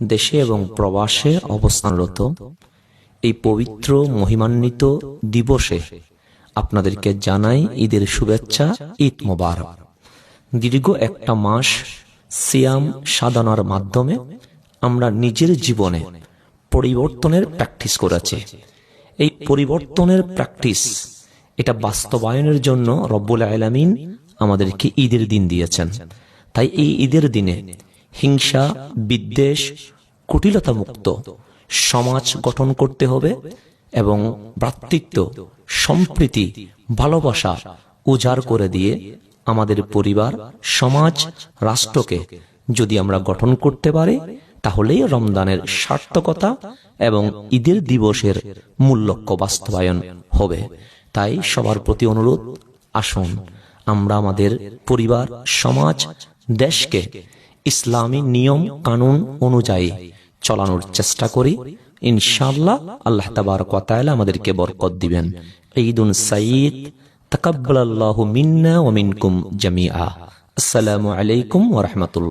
দেশে এবং প্রবাসে অবস্থানরত এই পবিত্র মহিমান্বিত দিবসে আপনাদেরকে জানাই ঈদের শুভেচ্ছা, ঈদ মোবারক। দীর্ঘ একটা মাস সিয়াম সাধনার মাধ্যমে আমরা নিজের জীবনে পরিবর্তনের প্র্যাকটিস করেছি। এই পরিবর্তনের প্র্যাকটিস, এটা বাস্তবায়নের জন্য রব্বুল আলামিন আমাদেরকে ঈদের দিন দিয়েছেন। তাই এই ঈদের দিনে হিংসা, বিদ্বেষ কুটিলতা মুক্ত সমাজ গঠন করতে হবে এবং ভ্রাতৃত্ব, সম্প্রীতি, ভালোবাসা উজাড় করে দিয়ে আমাদের পরিবার, সমাজ, রাষ্ট্রকে যদি আমরা গঠন করতে পারি, তাহলেই রমদানের সার্থকতা এবং ঈদের দিবসের মূল লক্ষ্য বাস্তবায়ন হবে। তাই সবার প্রতি অনুরোধ, আসুন আমরা আমাদের পরিবার, সমাজ, দেশকে ইসলামী নিয়ম, কানুন অনুযায়ী চলানোর চেষ্টা করি। ইনশাল্লাহ আল্লাহ তাবার কতায়লা আমাদেরকে বরকত দিবেন। ঈদুন সাঈদ, তাকাব্বালাল্লাহু মিন্না ওয়া মিনকুম জামিআ। আসসালামু আলাইকুম ওয়া